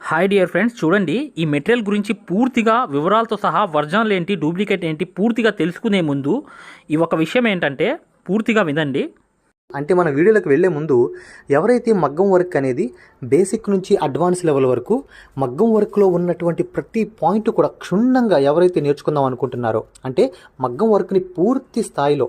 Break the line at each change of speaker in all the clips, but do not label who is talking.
Hi dear friends చూడండి ఈ material గురించి పూర్తిగా వివరాలతో సహా వర్జన్లు ఏంటి డూప్లికేట్ ఏంటి పూర్తిగా తెలుసుకునే ముందు ఈ ఒక విషయం ఏంటంటే పూర్తిగా వినండి.
అంటే మన వీడియోలకు వెళ్ళే ముందు ఎవరైతే మగ్గం వర్క్ అనేది బేసిక్ నుంచి అడ్వాన్స్ లెవెల్ వరకు మగ్గం వర్క్లో ఉన్నటువంటి ప్రతి పాయింట్ కూడా క్షుణ్ణంగా ఎవరైతే నేర్చుకుందాం అనుకుంటున్నారో అంటే మగ్గం వర్క్ని పూర్తి స్థాయిలో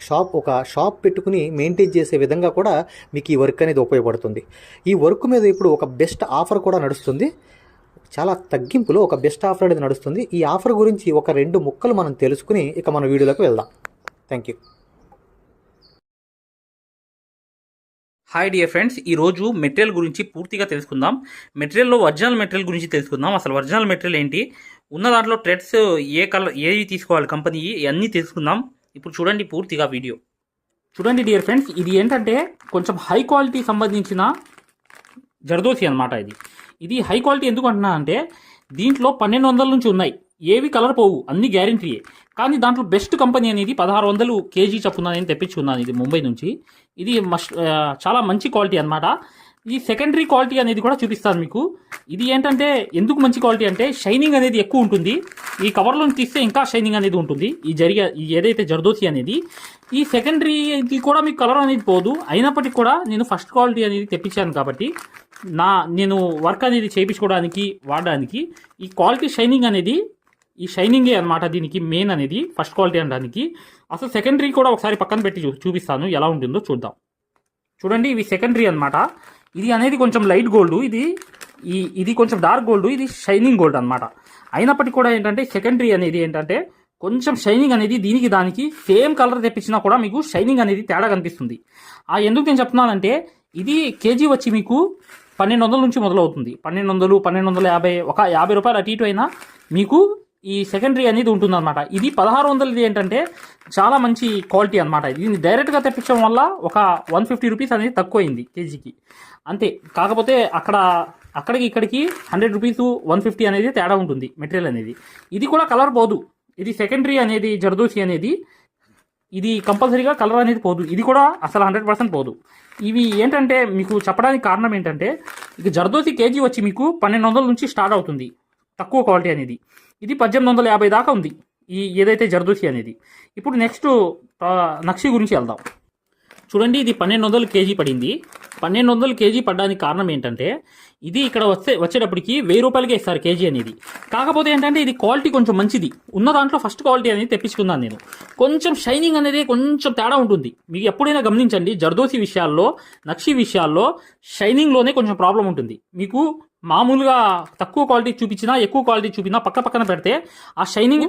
షాప్ ఒక షాప్ పెట్టుకుని మెయింటైన్ చేసే విధంగా కూడా మీకు ఈ వర్క్ అనేది ఉపయోగపడుతుంది. ఈ వర్క్ మీద ఇప్పుడు ఒక బెస్ట్ ఆఫర్ కూడా నడుస్తుంది. చాలా తగ్గింపులో ఒక బెస్ట్ ఆఫర్ అనేది నడుస్తుంది. ఈ ఆఫర్ గురించి ఒక రెండు ముక్కలు మనం తెలుసుకుని ఇక మన వీడియోలోకి వెళ్దాం. Thank you.
Hi dear friends ఈరోజు మెటీరియల్ గురించి పూర్తిగా తెలుసుకుందాం. మెటీరియల్లో ఒరిజినల్ మెటీరియల్ గురించి తెలుసుకుందాం. అసలు ఒరిజినల్ మెటీరియల్ ఏంటి? ఉన్న దాంట్లో ట్రెడ్స్ ఏ కలర్ ఏవి తీసుకోవాలి కంపెనీ అన్నీ తెలుసుకుందాం. ఇప్పుడు చూడండి పూర్తిగా వీడియో చూడండి డియర్ ఫ్రెండ్స్ ఇది ఏంటంటే కొంచెం హై క్వాలిటీ సంబంధించిన జర్దోసి అనమాట ఇది. ఇది హై క్వాలిటీ ఎందుకు అంటున్నా అంటే దీంట్లో పన్నెండు వందల నుంచి ఉన్నాయి. ఏవి కలర్ పోవు అన్ని గ్యారంటీయే కానీ దాంట్లో బెస్ట్ కంపెనీ అనేది పదహారు వందలు కేజీ చప్పున నేను తెప్పించుకున్నాను ఇది ముంబై నుంచి. ఇది మస్ట్ చాలా మంచి క్వాలిటీ అన్నమాట. ఈ సెకండరీ క్వాలిటీ అనేది కూడా చూపిస్తాను మీకు. ఇది ఏంటంటే ఎందుకు మంచి క్వాలిటీ అంటే షైనింగ్ అనేది ఎక్కువ ఉంటుంది. ఈ కవర్లో తీస్తే ఇంకా షైనింగ్ అనేది ఉంటుంది. ఈ జరిగే ఈ ఏదైతే జర్దోసి అనేది ఈ సెకండరీకి కూడా మీకు కలర్ అనేది పోదు. అయినప్పటికీ కూడా నేను ఫస్ట్ క్వాలిటీ అనేది తెప్పించాను కాబట్టి నా నేను వర్క్ అనేది చేయించుకోవడానికి వాడడానికి ఈ క్వాలిటీ షైనింగ్ అనేది ఈ షైనింగే అనమాట దీనికి మెయిన్ అనేది ఫస్ట్ క్వాలిటీ అనడానికి. అసలు సెకండరీ కూడా ఒకసారి పక్కన పెట్టి చూపిస్తాను. ఎలా ఉంటుందో చూద్దాం. చూడండి ఇవి సెకండరీ అనమాట ఇది అనేది కొంచెం లైట్ గోల్డ్. ఇది ఈ ఇది కొంచెం డార్క్ గోల్డ్. ఇది షైనింగ్ గోల్డ్ అనమాట అయినప్పటికీ కూడా ఏంటంటే సెకండరీ అనేది ఏంటంటే కొంచెం షైనింగ్ అనేది దీనికి దానికి సేమ్ కలర్ తెప్పించినా కూడా మీకు షైనింగ్ అనేది తేడా కనిపిస్తుంది. ఆ ఎందుకు నేను చెప్తున్నానంటే ఇది కేజీ వచ్చి మీకు పన్నెండు వందల నుంచి మొదలవుతుంది. పన్నెండు వందలు పన్నెండు వందల యాభై ఒక యాభై రూపాయలు అటు ఇటు అయినా మీకు ఈ సెకండరీ అనేది ఉంటుందన్నమాట. ఇది పదహారు వందలది ఏంటంటే చాలా మంచి క్వాలిటీ అనమాట దీన్ని డైరెక్ట్గా తెప్పించడం వల్ల ఒక వన్ ఫిఫ్టీ రూపీస్ అనేది తక్కువైంది కేజీకి. అంతే. కాకపోతే అక్కడ అక్కడికి ఇక్కడికి హండ్రెడ్ రూపీస్ వన్ ఫిఫ్టీ అనేది తేడా ఉంటుంది మెటీరియల్ అనేది. ఇది కూడా కలర్ పోదు. ఇది సెకండరీ అనేది జర్దోసి అనేది ఇది కంపల్సరీగా కలర్ అనేది పోదు. ఇది కూడా అసలు హండ్రెడ్ పర్సెంట్ పోదు. ఇవి ఏంటంటే మీకు చెప్పడానికి కారణం ఏంటంటే ఇక జర్దోసి కేజీ వచ్చి మీకు పన్నెండు వందల నుంచి స్టార్ట్ అవుతుంది తక్కువ క్వాలిటీ అనేది. ఇది పద్దెనిమిది వందల యాభై దాకా ఉంది ఈ ఏదైతే జర్దోసి అనేది. ఇప్పుడు నెక్స్ట్ నక్షి గురించి వెళ్దాం. చూడండి ఇది పన్నెండు వందలు కేజీ పడింది. పన్నెండు వందలు కేజీ పడడానికి కారణం ఏంటంటే ఇది ఇక్కడ వస్తే వచ్చేటప్పటికి వెయ్యి రూపాయలకే ఇస్తారు కేజీ అనేది. కాకపోతే ఏంటంటే ఇది క్వాలిటీ కొంచెం మంచిది. ఉన్న దాంట్లో ఫస్ట్ క్వాలిటీ అనేది తెప్పించుకున్నాను నేను. కొంచెం షైనింగ్ అనేది కొంచెం తేడా ఉంటుంది. మీకు ఎప్పుడైనా గమనించండి జర్దోసి విషయాల్లో నక్షి విషయాల్లో షైనింగ్లోనే కొంచెం ప్రాబ్లం ఉంటుంది. మీకు మామూలుగా తక్కువ క్వాలిటీ చూపించినా ఎక్కువ క్వాలిటీ చూపినా పక్క పక్కన పెడితే ఆ షైనింగ్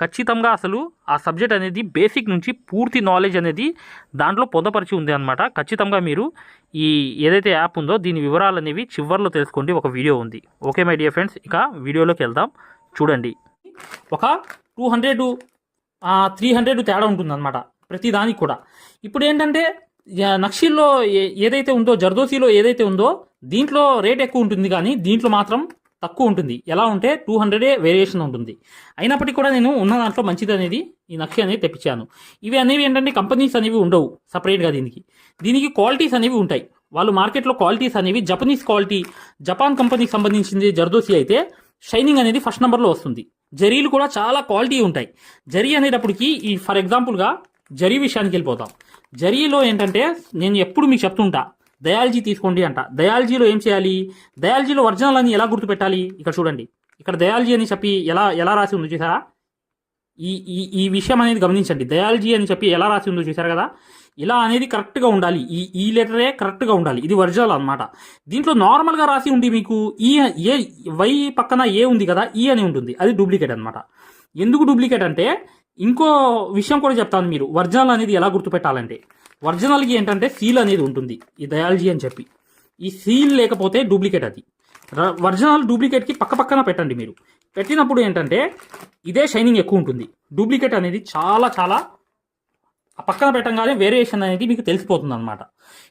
ఖచ్చితంగా అసలు ఆ సబ్జెక్ట్ అనేది బేసిక్ నుంచి పూర్తి నాలెడ్జ్ అనేది దాంట్లో పొందపరిచి ఉంది అనమాట ఖచ్చితంగా మీరు ఈ ఏదైతే యాప్ ఉందో దీని వివరాలు అనేవి చివర్లో తెలుసుకోండి. ఒక వీడియో ఉంది. ఓకే మై డియర్ ఫ్రెండ్స్ ఇక వీడియోలోకి వెళ్దాం. చూడండి. ఒక టూ హండ్రెడ్ త్రీ హండ్రెడ్ తేడా ఉంటుందన్నమాట. ప్రతి దానికి కూడా. ఇప్పుడు ఏంటంటే నక్షీల్లో ఏ- ఏదైతే ఉందో జర్దోసీలో ఏదైతే ఉందో దీంట్లో రేట్ ఎక్కువ ఉంటుంది కానీ దీంట్లో మాత్రం తక్కువ ఉంటుంది ఎలా ఉంటే టూ హండ్రెడే వేరియేషన్ ఉంటుంది. అయినప్పటికీ కూడా నేను ఉన్న దాంట్లో మంచిది అనేది ఈ నక్షి అనేది తెప్పించాను. ఇవి అనేవి ఏంటంటే కంపెనీస్ అనేవి ఉండవు సపరేట్గా దీనికి. దీనికి క్వాలిటీస్ అనేవి ఉంటాయి. వాళ్ళు మార్కెట్లో క్వాలిటీస్ అనేవి జపనీస్ క్వాలిటీ జపాన్ కంపెనీకి సంబంధించింది జర్దోసి అయితే షైనింగ్ అనేది ఫస్ట్ నెంబర్లో వస్తుంది. జరీలు కూడా చాలా క్వాలిటీ ఉంటాయి. జరీ అనేటప్పటికి ఈ ఫర్ ఎగ్జాంపుల్గా జరీ విషయానికి వెళ్ళిపోతాం. జరీలో ఏంటంటే నేను ఎప్పుడు మీకు చెప్తుంటా దయాలజీ తీసుకోండి అంట. దయాలజీలో ఏం చేయాలి? దయాలజీలో ఒరిజినల్ అని ఎలా గుర్తుపెట్టాలి? ఇక్కడ చూడండి. ఇక్కడ దయాలజీ అని చెప్పి ఎలా ఎలా రాసి ఉంది చూసారా? ఈ ఈ ఈ విషయం అనేది గమనించండి. దయాలజీ అని చెప్పి ఎలా రాసి ఉందో చూసారు కదా? ఇలా అనేది కరెక్ట్గా ఉండాలి. ఈ ఈ లెటరే కరెక్ట్గా ఉండాలి. ఇది ఒరిజినల్ అన్నమాట. దీంట్లో నార్మల్గా రాసి ఉండి మీకు ఈ ఏ వై పక్కన ఏ ఉంది కదా? ఈ అని ఉంటుంది. అది డూప్లికేట్ అన్నమాట. ఎందుకు డూప్లికేట్ అంటే ఇంకో విషయం కూడా చెప్తాను మీరు. ఒరిజినల్ అనేది ఎలా గుర్తుపెట్టాలంటే ఒరిజినల్కి ఏంటంటే సీల్ అనేది ఉంటుంది. ఈ దయాలజీ అని చెప్పి. ఈ సీల్ లేకపోతే డూప్లికేట్ అది. ర- ఒరిజినల్ డూప్లికేట్కి పక్క పక్కన పెట్టండి మీరు. పెట్టినప్పుడు ఏంటంటే ఇదే షైనింగ్ ఎక్కువ ఉంటుంది. డూప్లికేట్ అనేది చాలా చాలా ఆ పక్కన పెట్టంగానే వేరియేషన్ అనేది మీకు తెలిసిపోతుంది అనమాట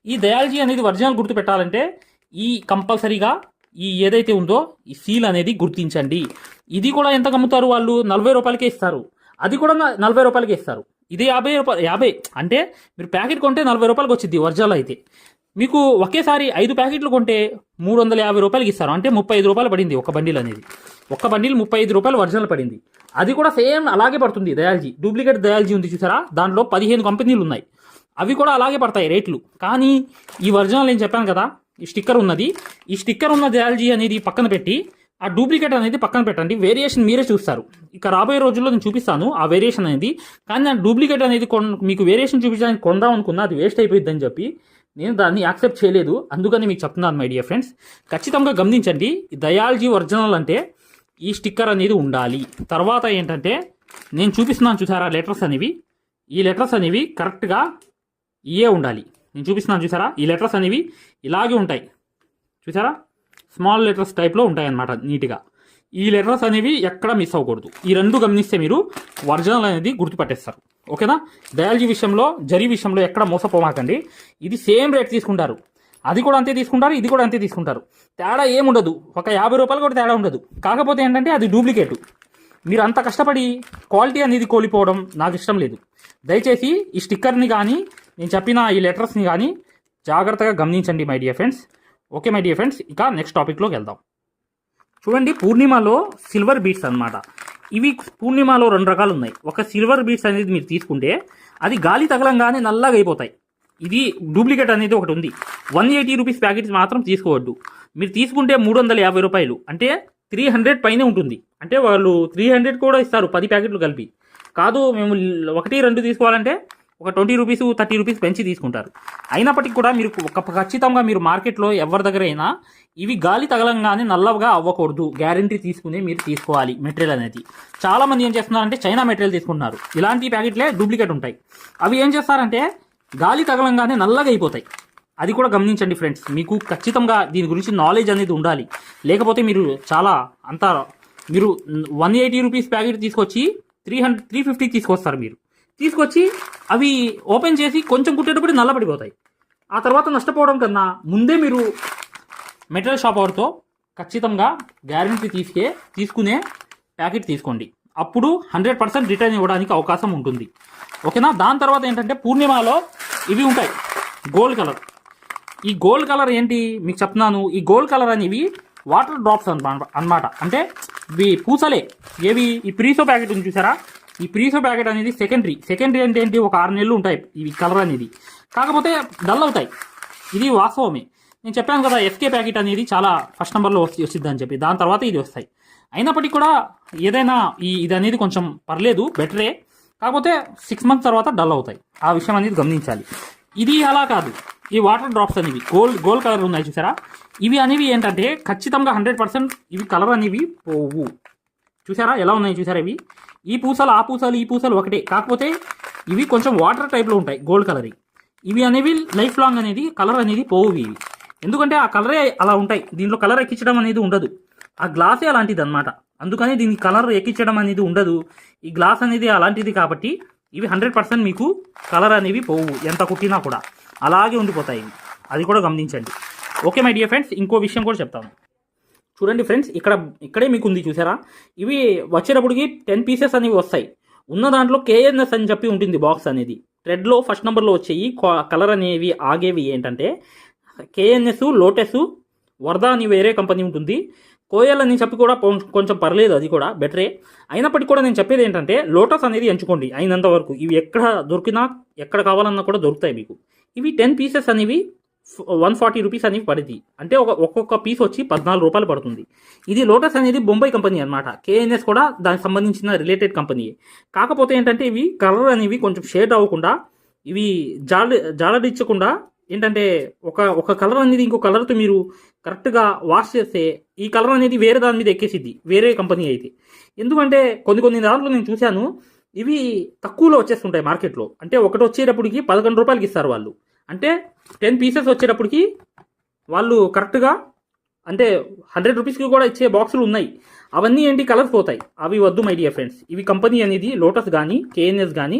ఈ దయాలజీ అనేది ఒరిజినల్ గుర్తు పెట్టాలంటే ఈ కంపల్సరీగా ఈ ఏదైతే ఉందో ఈ సీల్ అనేది గుర్తించండి. ఇది కూడా ఎంత అమ్ముతారు వాళ్ళు? నలభై రూపాయలకే ఇస్తారు. అది కూడా నలభై రూపాయలకే ఇస్తారు. ఇది యాభై రూపాయలు యాభై. అంటే మీరు ప్యాకెట్ కొంటే నలభై రూపాయలకు వచ్చింది ఒరిజినల్ అయితే. మీకు ఒకేసారి ఐదు ప్యాకెట్లు కొంటే మూడు వందల యాభై రూపాయలకి ఇస్తారు. అంటే ముప్పై ఐదు రూపాయలు పడింది ఒక బండిల్ అనేది. ఒక బండిల్ ముప్పై ఐదు రూపాయలు ఒరిజినల్ పడింది. అది కూడా సేమ్ అలాగే పడుతుంది దయాలజీ. డూప్లికేట్ దయాలజీ ఉంది చూసారా? దాంట్లో పదిహేను కంపెనీలు ఉన్నాయి. అవి కూడా అలాగే పడతాయి రేట్లు. కానీ ఈ ఒరిజినల్ నేను చెప్పాను కదా ఈ స్టిక్కర్ ఉన్నది. ఈ స్టిక్కర్ ఉన్న దయాలజీ అనేది పక్కన పెట్టి ఆ డూప్లికేట్ అనేది పక్కన పెట్టండి. వేరియేషన్ మీరే చూస్తారు. ఇక రాబోయే రోజుల్లో నేను చూపిస్తాను ఆ వేరియేషన్ అనేది. కానీ నా డూప్లికేట్ అనేది కొన్ మీకు వేరియేషన్ చూపించడానికి కొందాం అనుకున్నా అది వేస్ట్ అయిపోయిందని చెప్పి నేను దాన్ని యాక్సెప్ట్ చేయలేదు. అందుకని మీకు చెప్తున్నాను మై డియర్ ఫ్రెండ్స్. ఖచ్చితంగా గమనించండి దయాలజీ ఒరిజినల్ అంటే ఈ స్టిక్కర్ అనేది ఉండాలి. తర్వాత ఏంటంటే నేను చూపిస్తున్నాను చూసారా లెటర్స్ అనేవి? ఈ లెటర్స్ అనేవి కరెక్ట్గా ఇయే ఉండాలి? నేను చూపిస్తున్నాను చూసారా? ఈ లెటర్స్ అనేవి ఇలాగే ఉంటాయి. చూసారా? స్మాల్ లెటర్స్ టైప్లో ఉంటాయన్నమాట నీట్గా. ఈ లెటర్స్ అనేవి ఎక్కడ మిస్ అవ్వకూడదు. ఈ రెండు గమనిస్తే మీరు ఒరిజినల్ అనేది గుర్తుపట్టేస్తారు. ఓకేనా? దయాలజీ విషయంలో జరీ విషయంలో ఎక్కడ మోసపోమాకండి. ఇది సేమ్ రేట్ తీసుకుంటారు. అది కూడా అంతే తీసుకుంటారు ఇది కూడా అంతే తీసుకుంటారు. తేడా ఏముండదు. ఒక యాభై రూపాయలు కూడా తేడా ఉండదు. కాకపోతే ఏంటంటే అది డూప్లికేట్. మీరు అంత కష్టపడి క్వాలిటీ అనేది కోల్పోవడం నాకు ఇష్టం లేదు. దయచేసి ఈ స్టిక్కర్ని కానీ నేను చెప్పిన ఈ లెటర్స్ని కానీ జాగ్రత్తగా గమనించండి my dear friends. Okay my dear friends ఇక నెక్స్ట్ టాపిక్లోకి వెళ్దాం. చూడండి పూర్ణిమలో సిల్వర్ బీట్స్ అన్నమాట. ఇవి పూర్ణిమలో రెండు రకాలు ఉన్నాయి. ఒక సిల్వర్ బీట్స్ అనేది మీరు తీసుకుంటే అది గాలి తగలంగానే నల్లగా అయిపోతాయి. ఇది డూప్లికేట్ అనేది ఒకటి ఉంది. వన్ ఎయిటీ రూపీస్ ప్యాకెట్స్ మాత్రం తీసుకోవద్దు. మీరు తీసుకుంటే మూడు వందల యాభై రూపాయలు. అంటే త్రీ హండ్రెడ్ పైనే ఉంటుంది. అంటే వాళ్ళు త్రీ హండ్రెడ్ కూడా ఇస్తారు పది ప్యాకెట్లు కలిపి. కాదు మేము ఒకటి రెండు తీసుకోవాలంటే ఒక ట్వంటీ రూపీస్ థర్టీ రూపీస్ పెంచి తీసుకుంటారు. అయినప్పటికీ కూడా మీరు ఒక ఖచ్చితంగా మీరు మార్కెట్లో ఎవరి దగ్గర అయినా ఇవి గాలి తగలంగానే నల్లగా అవ్వకూడదు. గ్యారంటీ తీసుకునే మీరు తీసుకోవాలి మెటీరియల్ అనేది. చాలామంది ఏం చేస్తున్నారంటే చైనా మెటీరియల్ తీసుకుంటున్నారు. ఇలాంటి ప్యాకెట్లే డూప్లికేట్ ఉంటాయి. అవి ఏం చేస్తారంటే గాలి తగలంగానే నల్లగా అయిపోతాయి. అది కూడా గమనించండి ఫ్రెండ్స్. మీకు ఖచ్చితంగా దీని గురించి నాలెడ్జ్ అనేది ఉండాలి. లేకపోతే మీరు చాలా అంత మీరు వన్ ఎయిటీ రూపీస్ ప్యాకెట్ తీసుకొచ్చి త్రీ హండ్రెడ్ త్రీ ఫిఫ్టీ తీసుకొస్తారు మీరు. తీసుకొచ్చి అవి ఓపెన్ చేసి కొంచెం కుట్టేటప్పుడు నల్లబడిపోతాయి. ఆ తర్వాత నష్టపోవడం కన్నా ముందే మీరు మెటీరియల్ షాప్ అవర్తో ఖచ్చితంగా గ్యారంటీ తీసుకే తీసుకునే ప్యాకెట్ తీసుకోండి. అప్పుడు హండ్రెడ్ పర్సెంట్ రిటర్న్ ఇవ్వడానికి అవకాశం ఉంటుంది. ఓకేనా? దాని తర్వాత ఏంటంటే పూర్ణిమలో ఇవి ఉంటాయి. Gold colour. ఈ గోల్డ్ కలర్ ఏంటి? మీకు చెప్తున్నాను. ఈ గోల్డ్ కలర్ అనేవి వాటర్ డ్రాప్స్ అన్నమాట అంటే ఇవి పూసలే. ఏవి? ఈ ప్రీసో ప్యాకెట్ ఉంది చూసారా? ఈ ప్రీసో ప్యాకెట్ అనేది సెకండరీ సెకండరీ అంటే ఏంటి? ఒక ఆరు నెలలు ఉంటాయి ఇవి కలర్ అనేది. కాకపోతే డల్ అవుతాయి. ఇది వాస్తవమే. నేను చెప్పాను కదా ఎస్కే ప్యాకెట్ అనేది చాలా ఫస్ట్ నెంబర్లో వచ్చి వచ్చింది అని చెప్పి. దాని తర్వాత ఇది వస్తాయి. అయినప్పటికీ కూడా ఏదైనా ఈ ఇది అనేది కొంచెం పర్లేదు బెటరే కాకపోతే సిక్స్ మంత్స్ తర్వాత డల్ అవుతాయి. ఆ విషయం అనేది గమనించాలి. ఇది అలా కాదు. ఈ వాటర్ డ్రాప్స్ అనేవి గోల్డ్ గోల్డ్ కలర్ ఉన్నాయి చూసారా? ఇవి అనేవి ఏంటంటే ఖచ్చితంగా హండ్రెడ్ పర్సెంట్ ఇవి కలర్ అనేవి పోవు. చూసారా? ఎలా ఉన్నాయి చూసారా ఇవి? ఈ పూసలు ఆ పూసలు ఈ పూసలు ఒకటే. కాకపోతే ఇవి కొంచెం వాటర్ టైప్లో ఉంటాయి గోల్డ్ కలర్ ఇవి అనేవి లైఫ్ లాంగ్ అనేది కలర్ అనేది పోవు ఇవి. ఎందుకంటే ఆ కలరే అలా ఉంటాయి. దీంట్లో కలర్ ఎక్కించడం అనేది ఉండదు. ఆ గ్లాసే అలాంటిది అనమాట అందుకని దీనికి కలర్ ఎక్కించడం అనేది ఉండదు. ఈ గ్లాస్ అనేది అలాంటిది కాబట్టి ఇవి హండ్రెడ్ పర్సెంట్ మీకు కలర్ అనేవి పోవు ఎంత కుట్టినా కూడా. అలాగే ఉండిపోతాయి అది కూడా గమనించండి. ఓకే మై డియర్ ఫ్రెండ్స్ ఇంకో విషయం కూడా చెప్తాను. చూడండి ఫ్రెండ్స్ ఇక్కడ ఇక్కడే మీకు ఉంది చూసారా? ఇవి వచ్చేటప్పటికి టెన్ పీసెస్ అనేవి వస్తాయి. ఉన్న దాంట్లో కేఎన్ఎస్ అని చెప్పి ఉంటుంది బాక్స్ అనేది. రెడ్లో ఫస్ట్ నెంబర్లో వచ్చేవి కలర్ అనేవి ఆగేవి ఏంటంటే కేఎన్ఎస్ లోటస్ వరద అని వేరే కంపెనీ ఉంటుంది. కోయల్ అని చెప్పి కూడా కొంచెం పర్లేదు అది కూడా బెటరే. అయినప్పటికీ కూడా నేను చెప్పేది ఏంటంటే లోటస్ అనేది ఎంచుకోండి అయినంత వరకు. ఇవి ఎక్కడ దొరికినా ఎక్కడ కావాలన్నా కూడా దొరుకుతాయి మీకు. ఇవి టెన్ పీసెస్ అనేవి వన్ ఫార్టీ రూపీస్ అనేవి పడింది. అంటే ఒక ఒక్కొక్క పీస్ వచ్చి పద్నాలుగు రూపాయలు పడుతుంది. ఇది లోటస్ అనేది బొంబాయి కంపెనీ అనమాట కేఎన్ఎస్ కూడా దానికి సంబంధించిన రిలేటెడ్ కంపెనీ. కాకపోతే ఏంటంటే ఇవి కలర్ అనేవి కొంచెం షేడ్ అవ్వకుండా ఇవి జాల జాలడించకుండా ఏంటంటే ఒక ఒక కలర్ అనేది ఇంకో కలర్తో మీరు కరెక్ట్గా వాష్ చేస్తే ఈ కలర్ అనేది వేరే దాని మీద ఎక్కేసిద్ది. వేరే కంపెనీ అయితే. ఎందుకంటే కొన్ని కొన్ని దాంట్లో నేను చూశాను ఇవి తక్కువలో వచ్చేస్తుంటాయి మార్కెట్లో. అంటే ఒకటి వచ్చేటప్పటికి పదకొండు రూపాయలకి ఇస్తారు వాళ్ళు. అంటే టెన్ పీసెస్ వచ్చేటప్పటికి వాళ్ళు కరెక్ట్గా అంటే హండ్రెడ్ రూపీస్కి కూడా ఇచ్చే బాక్సులు ఉన్నాయి. అవన్నీ ఏంటి కలర్స్ పోతాయి. అవి వద్దు మై డియర్ ఫ్రెండ్స్ ఇవి కంపెనీ అనేది లోటస్ కానీ కేఎన్ఎస్ కానీ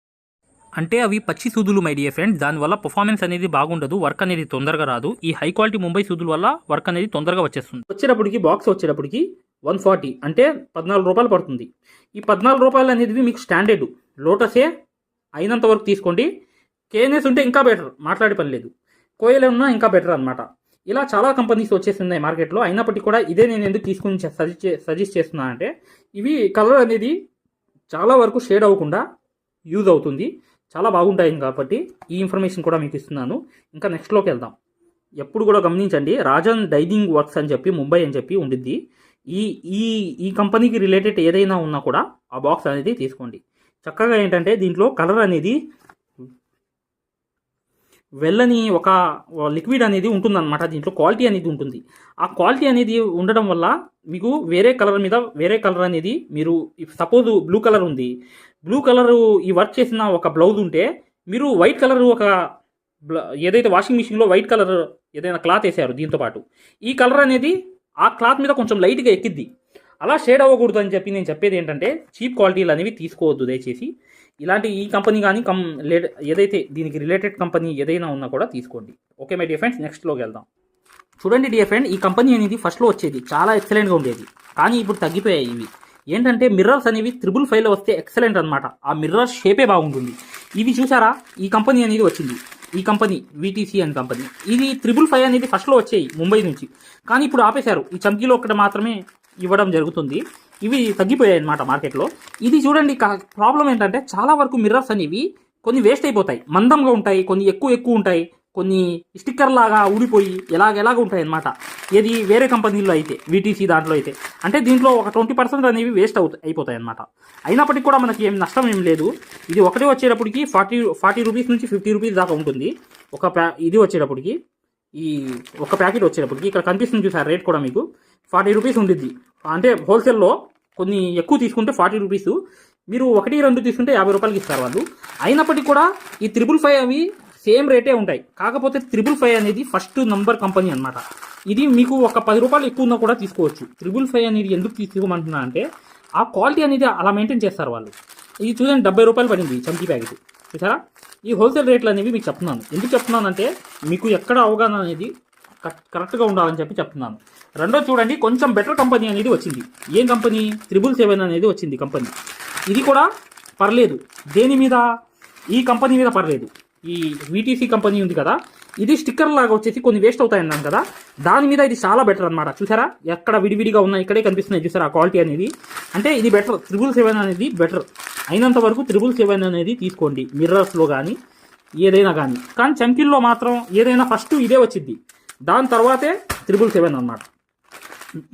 అంటే అవి పచ్చి సూదులు మై డియర్ ఫ్రెండ్స్ దానివల్ల పర్ఫార్మెన్స్ అనేది బాగుండదు వర్క్ అనేది తొందరగా రాదు. ఈ హై క్వాలిటీ ముంబై సూదుల వల్ల వర్క్ అనేది తొందరగా వచ్చేస్తుంది. వచ్చేటప్పటికి బాక్స్ వచ్చేటప్పటికి వన్ ఫార్టీ అంటే పద్నాలుగు రూపాయలు పడుతుంది. ఈ పద్నాలుగు రూపాయలు అనేది మీకు స్టాండర్డ్ లోటసే అయినంత వరకు తీసుకోండి. కేఎన్ఎస్ ఉంటే ఇంకా బెటర్ మాట్లాడే పని లేదు. కోయలే ఉన్నా ఇంకా బెటర్ అనమాట ఇలా చాలా కంపెనీస్ వచ్చేస్తున్నాయి మార్కెట్లో అయినప్పటికీ కూడా ఇదే నేను ఎందుకు తీసుకుని సజెస్ట్ సజెస్ట్ చేస్తున్నానంటే ఇవి కలర్ అనేది చాలా వరకు షేడ్ అవ్వకుండా యూజ్ అవుతుంది. చాలా బాగుంటాయి కాబట్టి ఈ ఇన్ఫర్మేషన్ కూడా మీకు ఇస్తున్నాను. ఇంకా నెక్స్ట్లోకి వెళ్దాం. ఎప్పుడు కూడా గమనించండి రాజన్ డైనింగ్ వర్క్స్ అని చెప్పి ముంబై అని చెప్పి ఉండిద్ది. ఈ ఈ ఈ కంపెనీకి రిలేటెడ్ ఏదైనా ఉన్నా కూడా ఆ బాక్స్ అనేది తీసుకోండి. చక్కగా ఏంటంటే దీంట్లో కలర్ అనేది వెళ్ళని ఒక లిక్విడ్ అనేది ఉంటుందన్నమాట. దీంట్లో క్వాలిటీ అనేది ఉంటుంది. ఆ క్వాలిటీ అనేది ఉండడం వల్ల మీకు వేరే కలర్ మీద వేరే కలర్ అనేది మీరు సపోజ్ బ్లూ కలర్ ఉంది బ్లూ కలర్ ఈ వర్క్ చేసిన ఒక బ్లౌజ్ ఉంటే మీరు వైట్ కలర్ ఒక ఏదైతే వాషింగ్ మిషన్లో వైట్ కలర్ ఏదైనా క్లాత్ వేసారు దీంతో పాటు. ఈ కలర్ అనేది ఆ క్లాత్ మీద కొంచెం లైట్గా ఎక్కిద్ది. అలా షేడ్ అవ్వకూడదు అని చెప్పి నేను చెప్పేది ఏంటంటే చీప్ క్వాలిటీలు అనేవి తీసుకోవద్దు దయచేసి. ఇలాంటి ఈ కంపెనీ కానీ కం ఏదైతే దీనికి రిలేటెడ్ కంపెనీ ఏదైనా ఉన్నా కూడా తీసుకోండి. ఓకే మై డియర్ ఫ్రెండ్స్ నెక్స్ట్లోకి వెళ్దాం. చూడండి డియర్ ఫ్రెండ్ ఈ కంపెనీ అనేది ఫస్ట్లో వచ్చేది. చాలా ఎక్సలెంట్గా ఉండేది. కానీ ఇప్పుడు తగ్గిపోయాయి ఇవి. ఏంటంటే మిర్రర్స్ అనేవి త్రిబుల్ ఫైవ్లో వస్తే ఎక్సలెంట్ అనమాట ఆ మిర్రర్ షేపే బాగుంటుంది. ఇవి చూసారా? ఈ కంపెనీ అనేది వచ్చింది. ఈ కంపెనీ వీటీసీ అనే కంపెనీ ఇది త్రిబుల్ ఫైవ్ అనేది ఫస్ట్లో వచ్చాయి ముంబై నుంచి. కానీ ఇప్పుడు ఆపేశారు. ఈ చమ్కీలో ఒకటి మాత్రమే ఇవ్వడం జరుగుతుంది. ఇవి తగ్గిపోయాయి అనమాట మార్కెట్లో ఇది చూడండి ప్రాబ్లం ఏంటంటే చాలా వరకు మిర్రర్స్ అనేవి కొన్ని వేస్ట్ అయిపోతాయి. మందంగా ఉంటాయి కొన్ని ఎక్కువ ఎక్కువ ఉంటాయి. కొన్ని స్టిక్కర్ లాగా ఊడిపోయి ఎలాగ ఎలాగ ఉంటాయి ఏది వేరే కంపెనీలో అయితే వీటీసీ దాంట్లో అయితే. అంటే దీంట్లో ఒక ట్వంటీ పర్సెంట్ అనేవి వేస్ట్ అవుతాయి అయిపోతాయి అన్నమాట అయినప్పటికీ కూడా మనకి ఏం నష్టం ఏం లేదు. ఇది ఒకటే వచ్చేటప్పటికి ఫార్టీ ఫార్టీ రూపీస్ నుంచి ఫిఫ్టీ రూపీస్ దాకా ఉంటుంది. ఒక ప్యా ఇది వచ్చేటప్పటికి ఈ ఒక ప్యాకెట్ వచ్చేటప్పటికి ఇక్కడ కనిపిస్తుంది చూసారు రేట్ కూడా మీకు? ఫార్టీ రూపీస్ ఉండిద్ది. అంటే హోల్సేల్లో కొన్ని ఎక్కువ తీసుకుంటే ఫార్టీ రూపీస్. మీరు ఒకటి రెండు తీసుకుంటే యాభై రూపాయలకి ఇస్తారు వాళ్ళు. అయినప్పటికీ కూడా ఈ త్రిబుల్ ఫైవ్ అవి సేమ్ రేటే ఉంటాయి. కాకపోతే త్రిబుల్ ఫైవ్ అనేది ఫస్ట్ నంబర్ కంపెనీ అన్నమాట. ఇది మీకు ఒక పది రూపాయలు ఎక్కువ ఉన్నా కూడా తీసుకోవచ్చు. త్రిబుల్ ఫైవ్ అనేది ఎందుకు తీసుకోమంటున్నా అంటే ఆ క్వాలిటీ అనేది అలా మెయింటైన్ చేస్తారు వాళ్ళు. ఇది చూడండి డెబ్బై రూపాయలు పడింది చంపి చంకీ ప్యాకెట్. చూసారా? ఈ హోల్సేల్ రేట్లు అనేవి మీకు చెప్తున్నాను. ఎందుకు చెప్తున్నానంటే మీకు ఎక్కడ అవగాహన అనేది కరెక్ట్గా ఉండాలని చెప్పి చెప్తున్నాను. రెండో చూడండి కొంచెం బెటర్ కంపెనీ అనేది వచ్చింది. ఏం కంపెనీ? త్రిబుల్ సెవెన్ అనేది వచ్చింది కంపెనీ. ఇది కూడా పర్లేదు. దేని మీద? ఈ కంపెనీ మీద పర్లేదు. ఈ వీటీసీ కంపెనీ ఉంది కదా ఇది స్టిక్కర్ లాగా వచ్చేసి కొన్ని వేస్ట్ అవుతాయి అన్నాను కదా. దాని మీద ఇది చాలా బెటర్ అన్నమాట. చూసారా? ఎక్కడ విడివిడిగా ఉన్నాయి ఇక్కడే కనిపిస్తున్నాయి చూసారా ఆ క్వాలిటీ అనేది? అంటే ఇది బెటర్ త్రిబుల్ సెవెన్ అనేది బెటర్ అయినంత వరకు త్రిబుల్ సెవెన్ అనేది తీసుకోండి మిర్రర్స్లో కానీ ఏదైనా కానీ కానీ చంకిల్లో మాత్రం ఏదైనా ఫస్ట్ ఇదే వచ్చింది దాని తర్వాతే త్రిబుల్ సెవెన్ అనమాట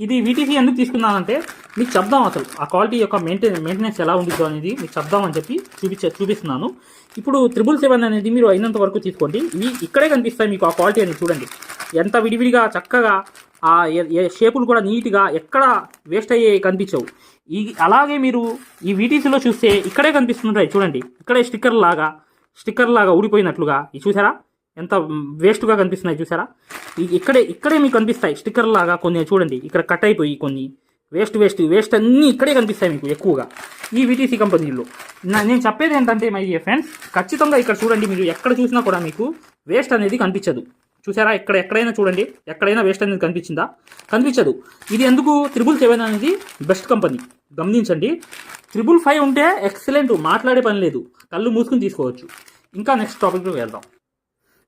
ఇది వీటీసీ ఎందుకు తీసుకున్నానంటే మీకు చెప్దాం అసలు ఆ క్వాలిటీ యొక్క మెయింటెన్ మెయింటెనెన్స్ ఎలా ఉంటుందో అనేది మీకు చెప్దామని చెప్పి చూపించే చూపిస్తున్నాను. ఇప్పుడు త్రిబుల్ సెవెన్ అనేది మీరు అయినంత వరకు తీసుకోండి. ఇవి ఇక్కడే కనిపిస్తాయి మీకు ఆ క్వాలిటీ అనేది చూడండి. ఎంత విడివిడిగా చక్కగా ఆ ఏ- షేపులు కూడా నీట్గా ఎక్కడ వేస్ట్ అయ్యే కనిపించవు. ఈ అలాగే మీరు ఈ వీటీసీలో చూస్తే ఇక్కడే కనిపిస్తుంటాయి చూడండి. ఇక్కడే స్టిక్కర్ లాగా స్టిక్కర్ లాగా ఊడిపోయినట్లుగా. ఇది చూసారా? ఎంత వేస్ట్గా కనిపిస్తున్నాయి చూసారా? ఇక్కడే ఇక్కడే మీకు కనిపిస్తాయి స్టిక్కర్ లాగా కొన్ని చూడండి. ఇక్కడ కట్ అయిపోయి కొన్ని. వేస్ట్ వేస్ట్ వేస్ట్ అన్నీ ఇక్కడే కనిపిస్తాయి మీకు ఎక్కువగా. ఈ విటీసీ కంపెనీలో నా- నేను చెప్పేది ఏంటంటే మై ఫ్రెండ్స్ ఖచ్చితంగా ఇక్కడ చూడండి మీరు ఎక్కడ చూసినా కూడా మీకు వేస్ట్ అనేది కనిపించదు. చూసారా? ఇక్కడ ఎక్కడైనా చూడండి. ఎక్కడైనా వేస్ట్ అనేది కనిపించిందా? కనిపించదు. ఇది ఎందుకు? త్రిబుల్ సెవెన్ అనేది బెస్ట్ కంపెనీ గమనించండి. త్రిబుల్ ఫైవ్ ఉంటే ఎక్సలెంట్ మాట్లాడే పని లేదు. కళ్ళు మూసుకుని తీసుకోవచ్చు. ఇంకా నెక్స్ట్ టాపిక్లో వెళ్దాం.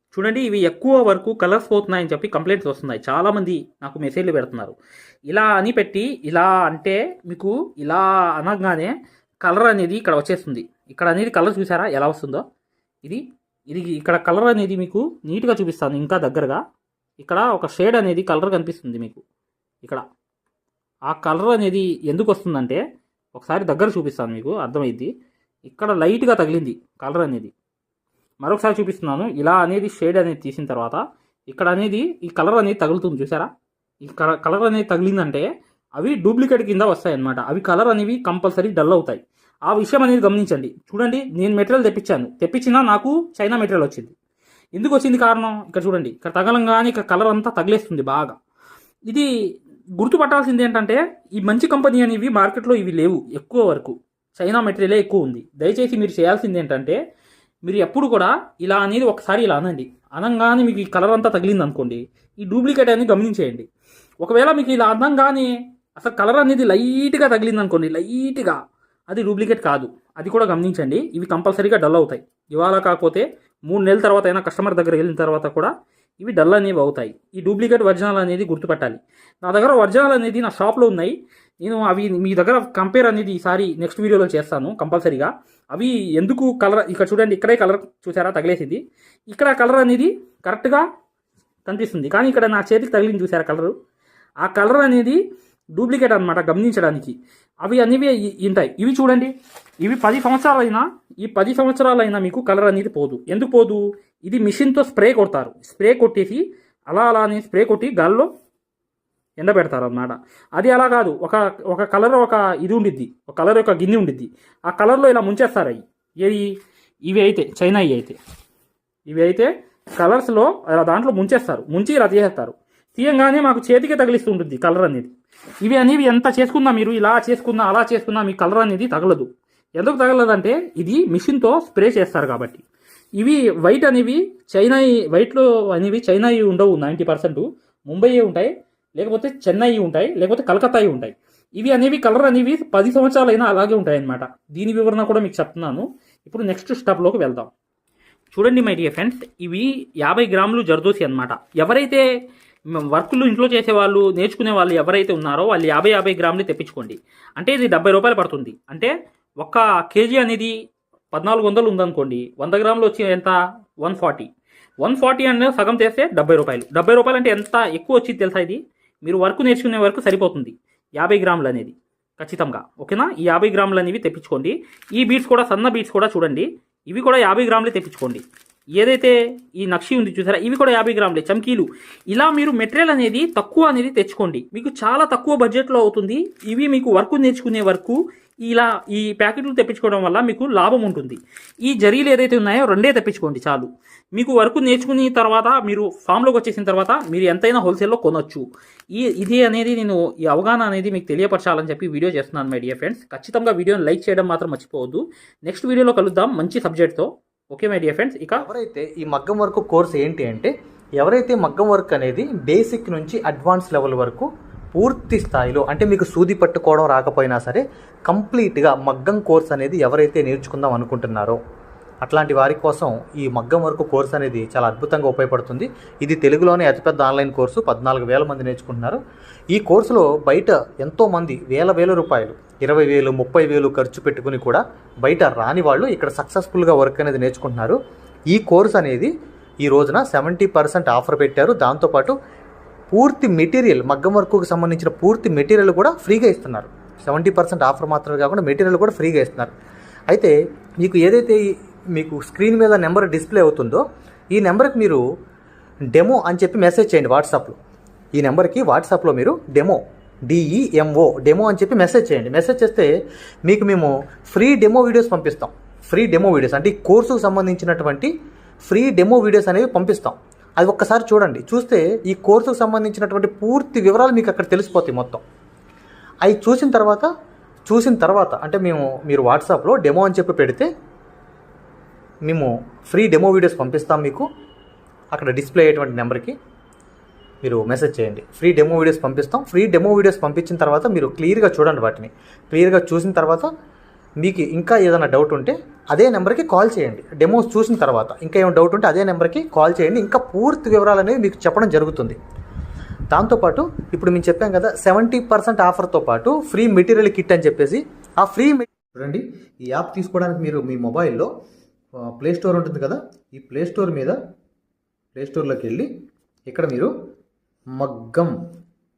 చూడండి ఇవి ఎక్కువ వరకు కలర్స్ పోతున్నాయని చెప్పి కంప్లైంట్స్ వస్తున్నాయి. చాలామంది నాకు మెసేజ్లు పెడుతున్నారు. ఇలా అని పెట్టి ఇలా అంటే మీకు ఇలా అనగానే కలర్ అనేది ఇక్కడ వచ్చేస్తుంది. ఇక్కడ అనేది కలర్ చూసారా? ఎలా వస్తుందో? ఇది ఇది ఇక్కడ కలర్ అనేది మీకు నీట్గా చూపిస్తాను ఇంకా దగ్గరగా. ఇక్కడ ఒక షేడ్ అనేది కలర్ కనిపిస్తుంది మీకు. ఇక్కడ. ఆ కలర్ అనేది ఎందుకు వస్తుందంటే ఒకసారి దగ్గర చూపిస్తాను మీకు అర్థమైంది. ఇక్కడ లైట్గా తగిలింది కలర్ అనేది. మరొకసారి చూపిస్తున్నాను. ఇలా అనేది షేడ్ అనేది తీసిన తర్వాత ఇక్కడ అనేది ఈ కలర్ అనేది తగులుతుంది. చూసారా? ఈ కలర్ అనేది తగిలిందంటే అవి డూప్లికేట్ కింద వస్తాయి అన్నమాట అవి కలర్ అనేవి కంపల్సరీ డల్ అవుతాయి. ఆ విషయం అనేది గమనించండి. చూడండి నేను మెటీరియల్ తెప్పించాను. తెప్పించినా నాకు చైనా మెటీరియల్ వచ్చింది. ఎందుకు వచ్చింది కారణం? ఇక్కడ చూడండి. ఇక్కడ తగలంగానే ఇక్కడ కలర్ అంతా తగిలేస్తుంది బాగా. ఇది గుర్తుపట్టాల్సింది ఏంటంటే ఈ మంచి కంపెనీ అనేవి మార్కెట్లో ఇవి లేవు ఎక్కువ వరకు. చైనా మెటీరియలే ఎక్కువ ఉంది. దయచేసి మీరు చేయాల్సింది ఏంటంటే మీరు ఎప్పుడు కూడా ఇలా అనేది ఒకసారి ఇలా అనండి. అనంగానే మీకు ఈ కలర్ అంతా తగిలింది అనుకోండి ఈ డూప్లికేట్ అనేది గమనించేయండి. ఒకవేళ మీకు ఇలా అనంగానే అసలు కలర్ అనేది లైట్గా తగిలింది అనుకోండి లైట్గా అది డూప్లికేట్ కాదు. అది కూడా గమనించండి ఇవి కంపల్సరీగా డల్ అవుతాయి. ఇవాళ కాకపోతే మూడు నెలల తర్వాత అయినా కస్టమర్ దగ్గర వెళ్ళిన తర్వాత కూడా ఇవి డల్ అనేవి అవుతాయి. ఈ డూప్లికేట్ ఒరిజినల్ అనేది గుర్తుపెట్టాలి. నా దగ్గర ఒరిజినల్ అనేది నా షాప్లో ఉన్నాయి. నేను అవి మీ దగ్గర కంపేర్ అనేది ఈసారి నెక్స్ట్ వీడియోలో చేస్తాను కంపల్సరీగా అవి ఎందుకు కలర్ ఇక్కడ చూడండి ఇక్కడే కలర్ చూసారా? తగిలేసింది. ఇక్కడ కలర్ అనేది కరెక్ట్గా కనిపిస్తుంది. కానీ ఇక్కడ నా చేతికి తగిలింది చూసారా కలరు ఆ కలర్ అనేది డూప్లికేట్ అనమాట గమనించడానికి. అవి అనేవి ఉంటాయి. ఇవి చూడండి. ఇవి పది సంవత్సరాలైనా ఈ పది సంవత్సరాలైనా మీకు కలర్ అనేది పోదు. ఎందుకు పోదు? ఇది మిషన్తో స్ప్రే కొడతారు. స్ప్రే కొట్టేసి అలా అలా అని స్ప్రే కొట్టి గాల్లో ఎండబెడతారు అన్నమాట అది అలా కాదు. ఒక ఒక కలర్ ఒక ఇది ఉండిద్ది. ఒక కలర్ యొక్క గిన్నె ఉండిద్ది. ఆ కలర్లో ఇలా ముంచేస్తారు అవి. ఏది? ఇవి అయితే చైనా ఇవి అయితే. ఇవి అయితే కలర్స్లో అలా దాంట్లో ముంచేస్తారు. ముంచి ఇలా తీసేస్తారు. తీయంగానే మాకు చేతికి తగిలిస్తూ ఉంటుంది కలర్ అనేది. ఇవి అనేవి ఎంత చేసుకున్నా మీరు ఇలా చేసుకున్నా అలా చేసుకున్నా మీ కలర్ అనేది తగలదు. ఎందుకు తగలదంటే ఇది మిషన్తో స్ప్రే చేస్తారు కాబట్టి. ఇవి వైట్ అనేవి చైనా వైట్లో అనేవి చైనా ఉండవు నైంటీ పర్సెంట్. ముంబై ఉంటాయి? లేకపోతే చెన్నై ఉంటాయి లేకపోతే కలకత్తా ఉంటాయి. ఇవి అనేవి కలర్ అనేవి పది సంవత్సరాలైనా అలాగే ఉంటాయి అన్నమాట దీని వివరణ కూడా మీకు చెప్తున్నాను. ఇప్పుడు నెక్స్ట్ స్టెప్లోకి వెళ్దాం. చూడండి మై డియర్ ఫ్రెండ్స్ ఇవి యాభై గ్రాములు జర్దోసి అన్నమాట. ఎవరైతే వర్కులు ఇంట్లో చేసేవాళ్ళు నేర్చుకునే వాళ్ళు ఎవరైతే ఉన్నారో వాళ్ళు యాభై యాభై గ్రాములు తెప్పించుకోండి. అంటే ఇది డెబ్బై రూపాయలు పడుతుంది. అంటే ఒక్క కేజీ అనేది పద్నాలుగు వందలు ఉందనుకోండి వంద గ్రాములు వచ్చి ఎంత? One forty. వన్ ఫార్టీ అనేది సగం చేస్తే డెబ్బై రూపాయలు. డెబ్బై రూపాయలు అంటే ఎంత ఎక్కువ వచ్చింది తెలుసా ఇది? మీరు వర్క్ నేర్చుకునే వరకు సరిపోతుంది. యాభై గ్రాములు అనేది. ఖచ్చితంగా. ఓకేనా? ఈ యాభై గ్రాములు అనేవి తెప్పించుకోండి. ఈ బీట్స్ కూడా సన్న బీట్స్ కూడా చూడండి. ఇవి కూడా యాభై గ్రాములు తెప్పించుకోండి. ఏదైతే ఈ నక్షి ఉంది చూసారా ఇవి కూడా యాభై గ్రాములే చమ్కీలు. ఇలా మీరు మెటీరియల్ అనేది తక్కువ అనేది తెచ్చుకోండి. మీకు చాలా తక్కువ బడ్జెట్లో అవుతుంది. ఇవి మీకు వర్క్ నేర్చుకునే వరకు ఇలా ఈ ప్యాకెట్లు తెప్పించుకోవడం వల్ల మీకు లాభం ఉంటుంది. ఈ జరీలు ఏదైతే ఉన్నాయో రెండే తెప్పించుకోండి చాలు. మీకు వర్క్ నేర్చుకుని తర్వాత మీరు ఫామ్లోకి వచ్చేసిన తర్వాత మీరు ఎంతైనా హోల్సేల్లో కొనొచ్చు. ఈ ఇది అనేది నేను ఈ అవగాహన అనేది మీకు తెలియపరచాలని చెప్పి వీడియో చేస్తున్నాను మై డియర్ ఫ్రెండ్స్ ఖచ్చితంగా వీడియోని లైక్ చేయడం మాత్రం మర్చిపోవద్దు. నెక్స్ట్ వీడియోలో కలుద్దాం. మంచి సబ్జెక్ట్తో ఓకే మై డియర్ ఫ్రెండ్స్ ఇక
ఎవరైతే ఈ మగ్గం వర్క్ కోర్స్ ఏంటి అంటే ఎవరైతే మగ్గం వర్క్ అనేది బేసిక్ నుంచి అడ్వాన్స్ లెవెల్ వరకు పూర్తి స్థాయిలో అంటే మీకు సూది పట్టుకోవడం రాకపోయినా సరే కంప్లీట్గా మగ్గం కోర్స్ అనేది ఎవరైతే నేర్చుకుందాం అనుకుంటున్నారో అట్లాంటి వారి కోసం ఈ మగ్గం వరకు కోర్స్ అనేది చాలా అద్భుతంగా ఉపయోగపడుతుంది. ఇది తెలుగులోనే అతిపెద్ద ఆన్లైన్ కోర్సు. పద్నాలుగు వేల మంది నేర్చుకుంటున్నారు. ఈ కోర్సులో బయట ఎంతోమంది వేల వేల రూపాయలు ఇరవై వేలు ముప్పై వేలు ఖర్చు పెట్టుకుని కూడా బయట రాని వాళ్ళు ఇక్కడ సక్సెస్ఫుల్గా వర్క్ అనేది నేర్చుకుంటున్నారు. ఈ కోర్స్ అనేది ఈ రోజున సెవెంటీ పర్సెంట్ ఆఫర్ పెట్టారు. దాంతోపాటు పూర్తి మెటీరియల్ మగ్గం వర్క్కు సంబంధించిన పూర్తి మెటీరియల్ కూడా ఫ్రీగా ఇస్తున్నారు. సెవెంటీ పర్సెంట్ ఆఫర్ మాత్రమే కాకుండా మెటీరియల్ కూడా ఫ్రీగా ఇస్తున్నారు. అయితే మీకు ఏదైతే మీకు స్క్రీన్ మీద నెంబర్ డిస్ప్లే అవుతుందో ఈ నెంబర్కి మీరు డెమో అని చెప్పి మెసేజ్ చేయండి వాట్సాప్లో. ఈ నెంబర్కి వాట్సాప్లో మీరు డెమో డిఈఎంఓ డెమో అని చెప్పి మెసేజ్ చేయండి. మెసేజ్ చేస్తే మీకు మేము ఫ్రీ డెమో వీడియోస్ పంపిస్తాం. Free demo videos. అంటే ఈ కోర్సుకు సంబంధించినటువంటి ఫ్రీ డెమో వీడియోస్ అనేవి పంపిస్తాం. అది ఒక్కసారి చూడండి. చూస్తే ఈ కోర్సుకు సంబంధించినటువంటి పూర్తి వివరాలు మీకు అక్కడ తెలిసిపోతాయి మొత్తం. అవి చూసిన తర్వాత చూసిన తర్వాత అంటే మేము మీరు వాట్సాప్లో డెమో అని చెప్పి పెడితే మేము ఫ్రీ డెమో వీడియోస్ పంపిస్తాం మీకు. అక్కడ డిస్ప్లే అయ్యేటువంటి నెంబర్కి మీరు మెసేజ్ చేయండి. ఫ్రీ డెమో వీడియోస్ పంపిస్తాం. ఫ్రీ డెమో వీడియోస్ పంపించిన తర్వాత మీరు క్లియర్గా చూడండి వాటిని. క్లియర్గా చూసిన తర్వాత మీకు ఇంకా ఏదైనా డౌట్ ఉంటే అదే నెంబర్కి కాల్ చేయండి. డెమోస్ చూసిన తర్వాత ఇంకా ఏమైనా డౌట్ ఉంటే అదే నెంబర్కి కాల్ చేయండి. ఇంకా పూర్తి వివరాలు అనేవి మీకు చెప్పడం జరుగుతుంది. దాంతోపాటు ఇప్పుడు మేము చెప్పాం కదా సెవెంటీ పర్సెంట్ ఆఫర్తో పాటు ఫ్రీ మెటీరియల్ కిట్ అని చెప్పేసి ఆ ఫ్రీ చూడండి ఈ యాప్ తీసుకోవడానికి మీరు మీ మొబైల్లో ప్లే స్టోర్ ఉంటుంది కదా? ఈ ప్లే స్టోర్ మీద ప్లే స్టోర్లోకి వెళ్ళి ఇక్కడ మీరు మగ్గం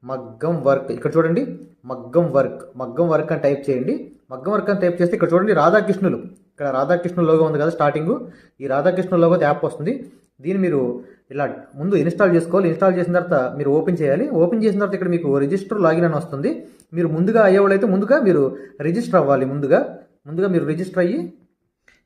మగ్గం వర్క్ ఇక్కడ చూడండి మగ్గం వర్క్ మగ్గం వర్క్ అని టైప్ చేయండి. మగ్గం వర్క్ అని టైప్ చేస్తే ఇక్కడ చూడండి రాధాకృష్ణులు. ఇక్కడ రాధాకృష్ణుల లోగో ఉంది కదా స్టార్టింగ్ ఈ రాధాకృష్ణ లోగో యాప్ వస్తుంది. దీన్ని మీరు ఇలా ముందు ఇన్స్టాల్ చేసుకోవాలి. ఇన్స్టాల్ చేసిన తర్వాత మీరు ఓపెన్ చేయాలి. ఓపెన్ చేసిన తర్వాత ఇక్కడ మీకు రిజిస్టర్ లాగిన్ అని వస్తుంది. మీరు ముందుగా అయ్యేవాళ్ళైతే ముందుగా మీరు రిజిస్టర్ అవ్వాలి. ముందుగా ముందుగా మీరు రిజిస్టర్ అయ్యి